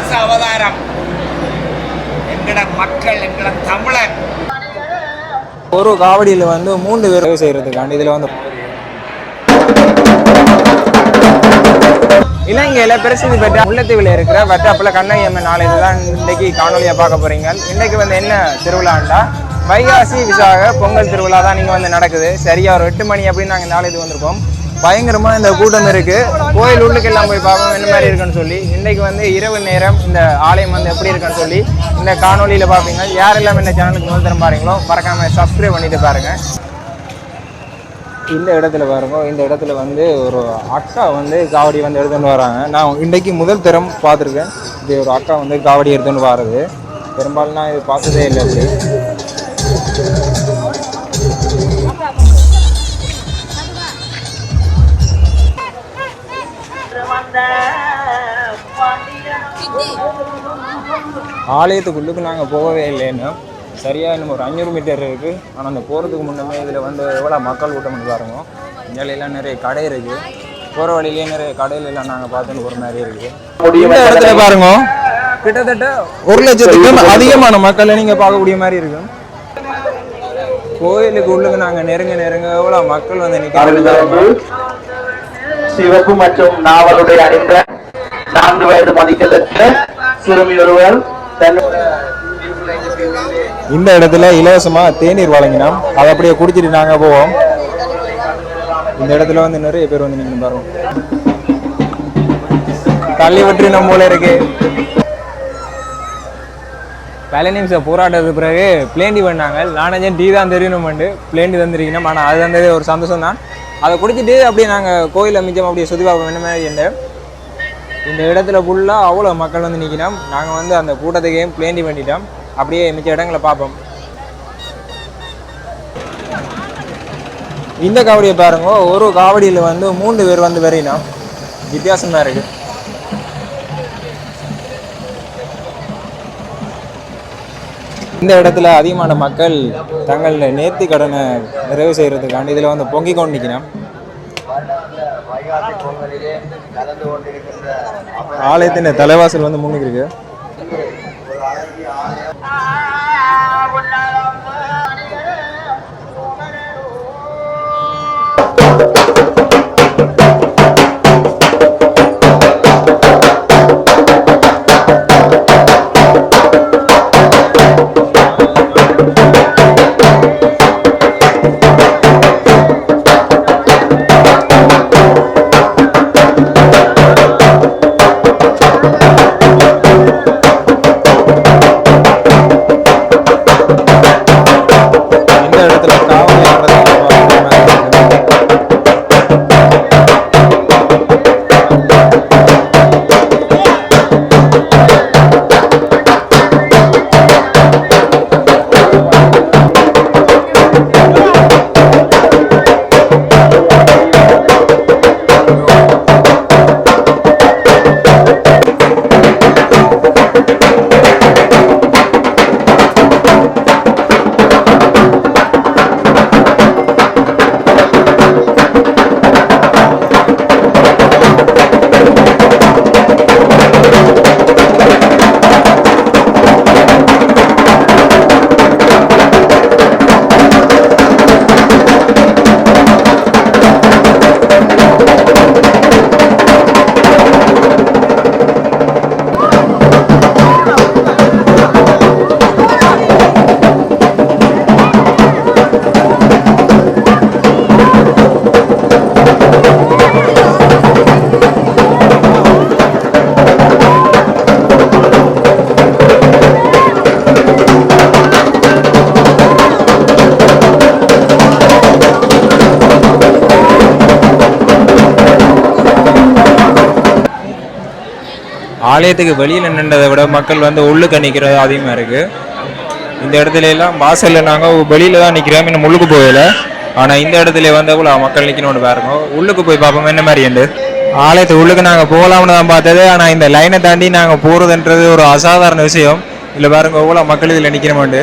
தச அவதாரம் எங்கட மக்கள் எங்கட தமிழர். ஒரு காவடியில் வந்து மூன்று பேர் செய்யறதுக்காண்டி இதில் வந்து இலங்கையில பிரசித்தி பெற்ற முல்லைத்தீவில் இருக்கிற வட்டாப்புல கண்ணையம்மன் ஆலயத்தை தான் இன்றைக்கு காணொலியா பார்க்க போறீங்க. இன்றைக்கு வந்து என்ன திருவிழாண்டா? வைகாசி விசாக பொங்கல் திருவிழா தான் நீங்கள் வந்து நடக்குது. சரியா ஒரு எட்டு மணி அப்படின்னு நாங்கள் இந்த ஆலயத்துக்கு வந்திருக்கோம். பயங்கரமாக இந்த கூட்டம் இருக்குது கோயில் உள்ளுக்கு எல்லாம் போய் பார்ப்போம் என்ன மாதிரி இருக்குன்னு சொல்லி. இன்றைக்கு வந்து இரவு நேரம் இந்த ஆலயம் வந்து எப்படி இருக்குன்னு சொல்லி இந்த காணொலியில் பார்ப்பீங்க. யாரெல்லாம் இந்த சேனலுக்கு முதல் தரம் பாருங்களோ மறக்காமல் சப்ஸ்கிரைப் பண்ணிட்டு பாருங்கள் இந்த இடத்துல பாருங்க இந்த இடத்துல வந்து ஒரு அக்கா வந்து காவடி வந்து எடுத்துன்னு வராங்க. நான் இன்றைக்கு முதல் தரம் பார்த்துருக்கேன். இது ஒரு அக்கா வந்து காவடி எடுத்துன்னு வர்றது. பெரும்பாலும் நான் இது பார்த்ததே இல்லை ஆலயத்துக்குள்ளுக்கு நாங்கள் போகவே இல்லைன்னு. சரியாக இன்னும் ஒரு அஞ்சூறு மீட்டர் இருக்குது ஆனால் அந்த போகிறதுக்கு முன்னமே இதில் வந்து எவ்வளோ மக்கள் கூட்டம் பாருங்க. இங்கெல்லாம் நிறைய கடை இருக்குது போகிற வழியிலேயே நிறைய கடையில எல்லாம் நாங்கள் பார்த்துன்னு போகிற மாதிரி இருக்குது இந்த இடத்துல பாருங்க. கிட்டத்தட்ட ஒரு லட்சத்துக்கும் அதிகமான மக்களை நீங்கள் பார்க்கக்கூடிய மாதிரி இருக்கும் கோயிலுக்கு உள்ளுக்கு நாங்கள் நெருங்க நெருங்க எவ்வளோ மக்கள் வந்து நிற்கிறாங்க சிவப்பு மற்றும் நாவலுடைய அணிந்த நான்கு வயது மதிக்கலுக்கு சிறுமி ஒருவர் இந்த இடத்துல இலவசமா தேநீர் வழங்கினோம். அதை அப்படியே குடிச்சிட்டு நாங்க போவோம். இந்த இடத்துல வந்து நிறைய பேர் வந்து நீங்க பாருங்க. தள்ளி விட்டு நம்ம போல இருக்கு. பல நிமிஷம் போராட்டத்துக்கு பிறகு பிளேண்டி பண்ணாங்க நானஞ்சன் டீ தான் தெரியணும் பண்ணு பிளேண்டி தந்திருக்கணும். ஆனால் அது தந்தது ஒரு சந்தோஷம் தான் அதை குடிச்சிட்டு அப்படியே நாங்கள் கோயிலை மிச்சம் அப்படியே சுற்றி பார்ப்போம். என்ன மாதிரி இந்த இடத்துல ஃபுல்லாக அவ்வளோ மக்கள் வந்து நிற்கிறோம் நாங்கள் வந்து அந்த கூட்டத்துக்கையும் பிளேண்டி பண்ணிட்டோம். அப்படியே மிச்ச இடங்களை பார்ப்போம். இந்த காவடியை பாருங்க. ஒரு காவடியில் வந்து மூன்று பேர் வந்து வரையினோம். வித்தியாசமாக இருக்கு. இந்த இடத்துல அதிகமான மக்கள் தங்கள் நேர்த்தி கடனை நிறைவு செய்கிறதுக்காண்டி இதில் வந்து பொங்கிக் கொண்டு நிற்கிறேன் ஆலயத்தின் தலைவாசல் வந்து முன்னுக்கு இருக்கு ஆலயத்துக்கு வெளியில் நின்றதை விட மக்கள் வந்து உள்ளுக்கு நிற்கிறது அதிகமாக இருக்குது இந்த இடத்துல எல்லாம் வாசலில் நாங்கள் வெளியில் தான் நிற்கிறோம் இன்னும் உள்ளுக்கு போகல. ஆனால் இந்த இடத்துல வந்து கூட மக்கள் நிற்கணும்னு பாருங்க. உள்ளுக்கு போய் பார்ப்போம். என்ன மாதிரி உண்டு ஆலயத்து உள்ளுக்கு நாங்கள் போகலாம்னு தான் பார்த்தது. ஆனால் இந்த லைனை தாண்டி நாங்கள் போகிறதுன்றது ஒரு அசாதாரண விஷயம். இல்லை பாருங்க எவ்வளோ மக்கள் இதில் நிற்கிறோமாண்டு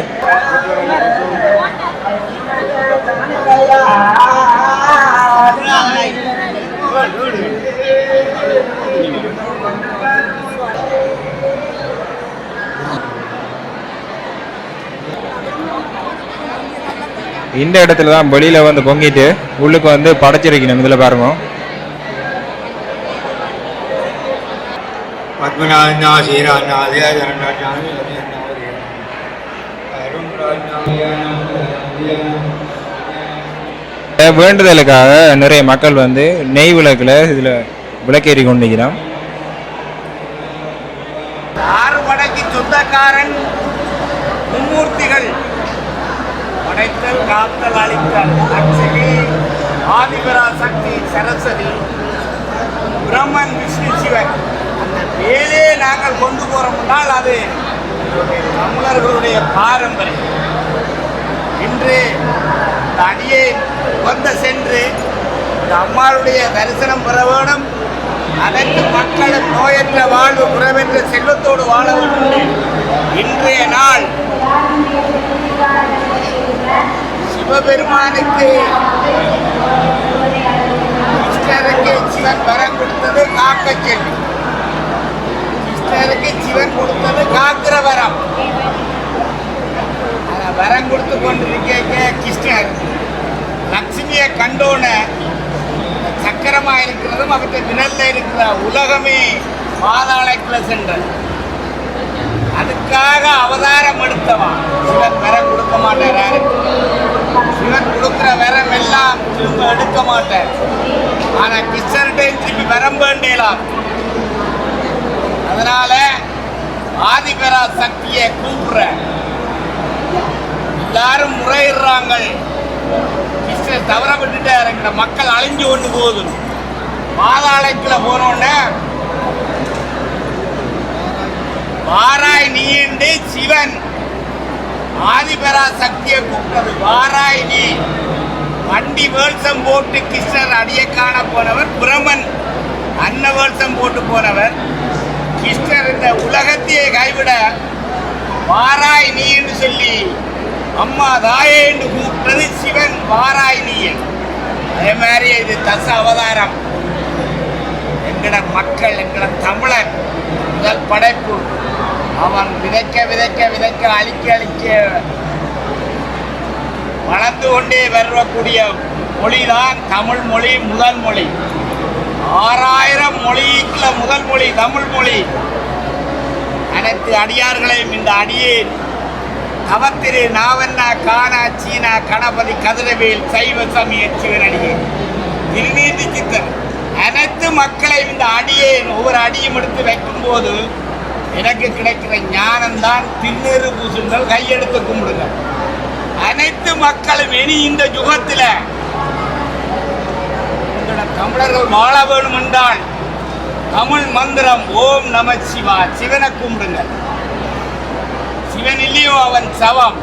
இந்த இடத்துல தான் வெளியில வந்து பொங்கிட்டு உள்ளுக்கு வந்து படைச்சிருக்கணும் இதில் பாருங்க. வேண்டுதலுக்காக நிறைய மக்கள் வந்து நெய் விளக்குல இதில் விளக்கேறி கொண்டிருக்கிறோம் காத்தல் அளித்தல் ஆதிபரா சக்தி சரஸ்வதி பிரம்மன் விஷ்ணு சிவன். அந்த வேலே நாங்கள் கொண்டு போகிறோம்னால் அது தமிழர்களுடைய பாரம்பரியம். இன்று இந்த அடியை வந்த சென்று இந்த அம்மாளுடைய தரிசனம் பெற வேண்டும். அனைத்து மக்களும் நோயற்ற வாழ்வு குறைவற்ற செல்வத்தோடு வாழ வேண்டும். இன்றைய நாள் சிவபெருமானுக்கு கிருஷ்ணருக்கு சிவன் வரம் கொடுத்தது காக்க செல்வி கிருஷ்ணருக்கு சிவன் கொடுத்தது காக்கிற வரம். அதை வரம் கொடுத்து கொண்டிருக்க கிருஷ்ணர் லக்ஷ்மியை கண்டோன சக்கரமா இருக்கிறதும் அவற்றை வினல்ல இருக்கிற உலகமே பாதாளக்குள்ள சென்றது. அதுக்காக அவதாரம் எடுத்தவன் சிவன் வரம் கொடுக்க மாட்டார் யாருக்கு சிவன் கொடுக்கிற வரம் எல்லாம் திரும்ப எடுக்க மாட்டேன். ஆனா கிருஷ்ணர்கிட்ட திருப்பி வரம்பேண்டேலாம் அதனால ஆதிபரா சக்தியை கூப்பிடுற எல்லாரும் முறையிடுறாங்க கிருஷ்ணர் தவற விட்டுட்டார் இருக்கிற மக்கள் அழிஞ்சு கொண்டு போகுது பாதாளத்தில் போனோடனே வாராய் நீண்டு சிவன். ஆதிபரா சக்தியை கூப்பிட்டது வாராய் நீ. வண்டி வேல்சம் போட்டு கிருஷ்ணர் அடிய காண போனவர் பிரமன். அன்ன வேல்சம் போட்டு போனவர். கிருஷ்ணர் இந்த உலகத்தையே கைவிட வாராய் நீ என்று சொல்லி அம்மா தாயே என்று கூப்பிட்டது சிவன் வாராய் நீ அதே மாதிரி இது தச அவதாரம். எங்கட மக்கள் எங்கட தமிழன் முதல் படைப்பு. அவன் விதைக்க விதைக்க விதைக்க அழிக்க அழிக்க வளர்ந்து கொண்டே வரக்கூடிய மொழிதான் தமிழ் மொழி முதல் மொழி. ஆறாயிரம் மொழிக்குள்ள முதல் மொழி தமிழ் மொழி. அனைத்து அடியார்களையும் இந்த அடியேன் அவத்திரு நாவண்ணா கானா சீனா கணபதி கதிரவேல் சைவ சமய சிவனடியே திருநீதி சித்தர் அனைத்து மக்களையும் இந்த அடியேன் ஒவ்வொரு அடியும் எடுத்து வைக்கும்போது எனக்கு கிடைக்கிற ஞானம்தான் திருநீறு பூசுங்கள் கையெடுத்து கும்பிடுங்க அனைத்து மக்களும் இனி இந்த யுகத்தில் தமிழர்கள் வாழ வேண்டும் என்றால் தமிழ் மந்திரம் ஓம் நம சிவா. சிவனை கும்பிடுங்க சிவன் இல்லையோ அவன் சவம்.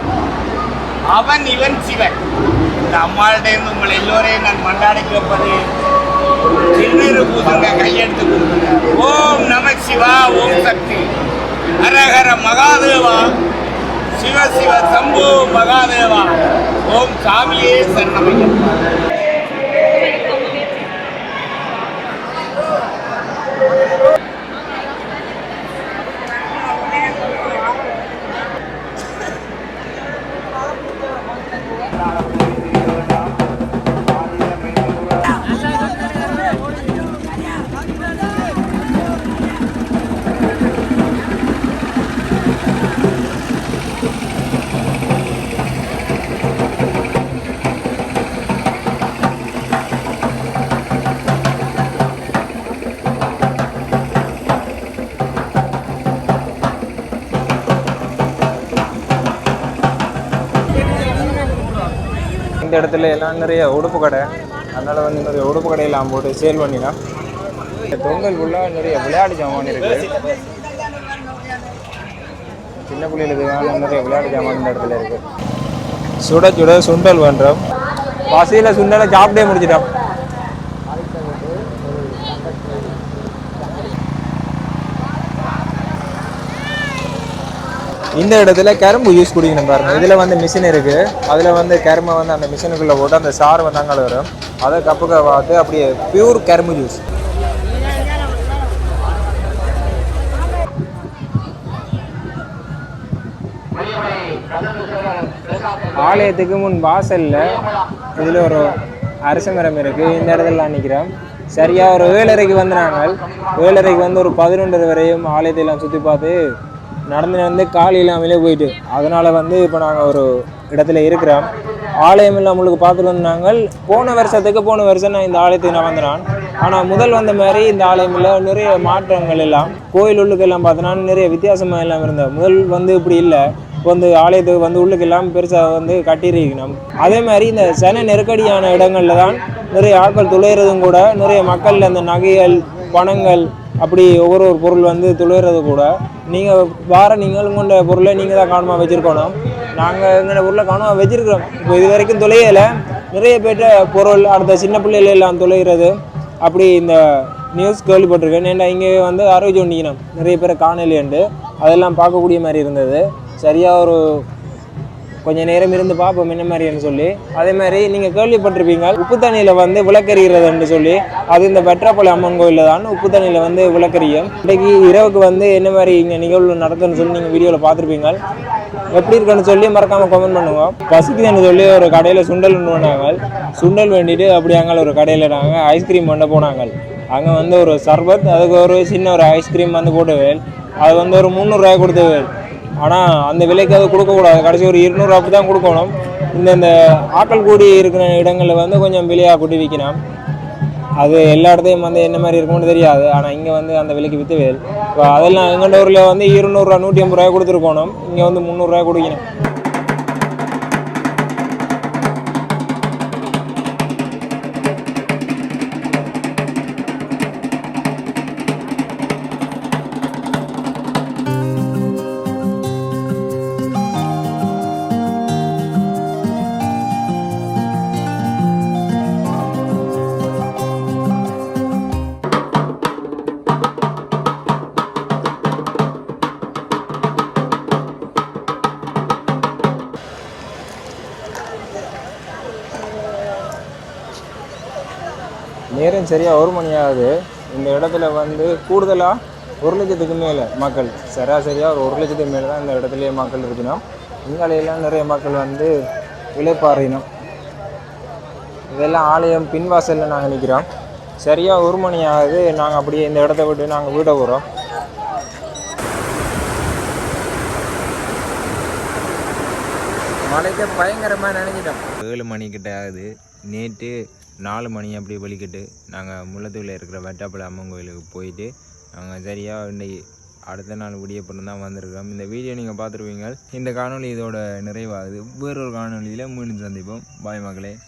அவன் இவன் சிவன். இந்த அம்மாளிடம் உங்கள் எல்லோரையும் நான் மண்டாடி வைப்பது திருநீறு பூசுங்க கையெடுத்து கொடுங்க ஓம் நம சிவா ஓம் சக்தி. ஹரஹர மகாதேவா. சிவ சிவ சம்பு மகாதேவா. ஓம் சாமியே சரணமையம். இந்த இடத்துல எல்லாம் நிறைய உடுப்பு கடை. அதனால் வந்து நிறைய உடுப்பு கடையெல்லாம் போட்டு சேல் பண்ணிடலாம் இந்த பொங்கல் ஃபுல்லாக நிறைய விளையாட்டு ஜாமான் இருக்கு. சின்ன பிள்ளைகளுக்கு நிறைய விளையாட்டு ஜாமான் இந்த இடத்துல இருக்கு. சுட சுட சுண்டல் பண்ணுறோம் பசியில் சுண்டலை சாப்பிட்டே முடிச்சிட்டோம். இந்த இடத்துல கரும்பு யூஸ் குடிக்கணும் பாருங்க. இதில் வந்து மிஷின் இருக்குது அதில் வந்து கரும்பை வந்து அந்த மிஷினுக்குள்ளே போட்டு அந்த சாறு வந்து அங்கே வரும். அதை கப்புக்க பார்த்து அப்படியே பியூர் கரும்பு ஜூஸ் ஆலயத்துக்கு முன் வாசலில் இதில் ஒரு அரச மரம் இருக்குது இந்த இடத்துல நிற்கிறோம் சரியாக ஒரு ஏழரைக்கு வந்து நாங்கள் ஏழரைக்கு வந்து ஒரு பதினொன்றரை வரையும் ஆலயத்தை எல்லாம் சுற்றி பார்த்து நடந்து நடந்து கால் இல்லாமலே போயிட்டு. அதனால் வந்து இப்போ நாங்கள் ஒரு இடத்துல இருக்கிறோம். ஆலயம் இல்லை உங்களுக்கு பார்த்துட்டு வந்தாங்கள் போன வருஷத்துக்கு போன வருஷம் நான் இந்த ஆலயத்துக்கு நான் வந்தேன். ஆனால் முதல் வந்த மாதிரி இந்த ஆலயமில் நிறைய மாற்றங்கள் எல்லாம் கோயில் உள்ளுக்கு எல்லாம் பார்த்தோன்னா நிறைய வித்தியாசமாக எல்லாம் இருந்தது. முதல் வந்து இப்படி இல்லை. வந்து ஆலயத்துக்கு வந்து உள்ளுக்கு எல்லாம் பெருசாக வந்து கட்டியிருக்கணும். அதே மாதிரி இந்த சன நெருக்கடியான இடங்களில் தான் நிறைய ஆட்கள் துளையிறதும் கூட நிறைய மக்கள் அந்த நகைகள் பணங்கள் அப்படி ஒவ்வொரு ஒரு பொருள் வந்து துளையிறது கூட. நீங்கள் வார நீங்களும் கொண்ட பொருளை நீங்கள் தான் காணமாக வச்சுருக்கணும். நாங்கள் எங்களோட பொருளை கவனமாக வச்சுருக்கிறோம். இப்போ இது வரைக்கும் துளையலை. நிறைய பேர்கிட்ட பொருள் அடுத்த சின்ன பிள்ளையில எல்லாம் துளையிறது. அப்படி இந்த நியூஸ் கேள்விப்பட்டிருக்கேன். ஏன்னா இங்கே வந்து ஆரோக்கியம் பண்ணிக்கணும் நிறைய பேரை காணலையண்டு அதெல்லாம் பார்க்கக்கூடிய மாதிரி இருந்தது. சரியாக ஒரு கொஞ்ச நேரம் இருந்து பார்ப்போம் என்ன மாதிரின்னு சொல்லி. அதே மாதிரி நீங்கள் கேள்விப்பட்டிருப்பீங்க உப்பு தண்ணியில் வந்து விளக்கறிகிறதுன்னு சொல்லி. அது இந்த வெற்றாப்பள்ளி அம்மன் கோயிலில் தான் உப்பு தண்ணியில் வந்து விளக்கறியும் இன்றைக்கு இரவுக்கு வந்து என்ன மாதிரி இங்கே நிகழ்வு நடக்குதுன்னு சொல்லி நீங்கள் வீடியோவில் பார்த்துருப்பீங்க. எப்படி இருக்குன்னு சொல்லி மறக்காமல் கமெண்ட் பண்ணுங்க. பசிக்குதுன்னு சொல்லி ஒரு கடையில் சுண்டல் ஒன்று பண்ணாங்க சுண்டல் வேண்டிட்டு அப்படி அங்கே ஒரு கடையில் நாங்கள் ஐஸ்கிரீம் பண்ண போனாங்க. அங்கே வந்து ஒரு சர்பத் அதுக்கு ஒரு சின்ன ஒரு ஐஸ்கிரீம் வந்து போட்டுவேன் அது வந்து ஒரு முந்நூறுரூவாய் கொடுத்துவேன் ஆனால் அந்த விலைக்கு அது கொடுக்கக்கூடாது கடைசி ஒரு இருநூறுவா தான் கொடுக்கணும். இந்த இந்த ஆட்கள் கூடி இருக்கிற இடங்களில் வந்து கொஞ்சம் விலையாக கூட்டி விற்கணும். அது எல்லா இடத்தையும் வந்து என்ன மாதிரி இருக்கும்னு தெரியாது. ஆனால் இங்கே வந்து அந்த விலைக்கு விற்றுவேல் இப்போ அதெல்லாம் எங்கள் ஊரில் வந்து இருநூறுவா நூற்றி ஐம்பது ரூபாய் கொடுத்துருக்கோணும் இங்கே வந்து முந்நூறுரூவா கொடுக்கணும். நேரம் சரியாக ஒரு மணி ஆகுது. இந்த இடத்துல வந்து கூடுதலாக ஒரு லட்சத்துக்கு மேலே மக்கள் சராசரியாக ஒரு ஒரு லட்சத்துக்கு மேலே தான் இந்த இடத்துலையே மக்கள் இருக்கணும். இங்காலையெல்லாம் நிறைய மக்கள் வந்து இளைப்பாறினோம் இதெல்லாம் ஆலயம் பின்வாசலில் நாங்கள் நிற்கிறோம் சரியாக ஒரு மணி ஆகுது. நாங்கள் அப்படியே இந்த இடத்த விட்டு நாங்கள் வீட்டை போகிறோம் மழைக்கு பயங்கரமாக நினைஞ்சிட்டோம். ஏழு மணிக்கிட்ட ஆகுது. நேற்று நாலு மணி அப்படி வலிக்கிட்டு நாங்கள் முள்ளத்தூரில் இருக்கிற வெட்டாப்பள்ளி அம்மன் கோயிலுக்கு போயிட்டு நாங்கள் சரியாக இன்றைக்கி அடுத்த நாள் விடியப்பறம் தான் வந்திருக்கோம். இந்த வீடியோ நீங்கள் பார்த்துருவீங்க இந்த காணொளி இதோட நிறைவாகுது. வேறொரு காணொளியில் மீண்டும் சந்திப்போம். பாய் மகளே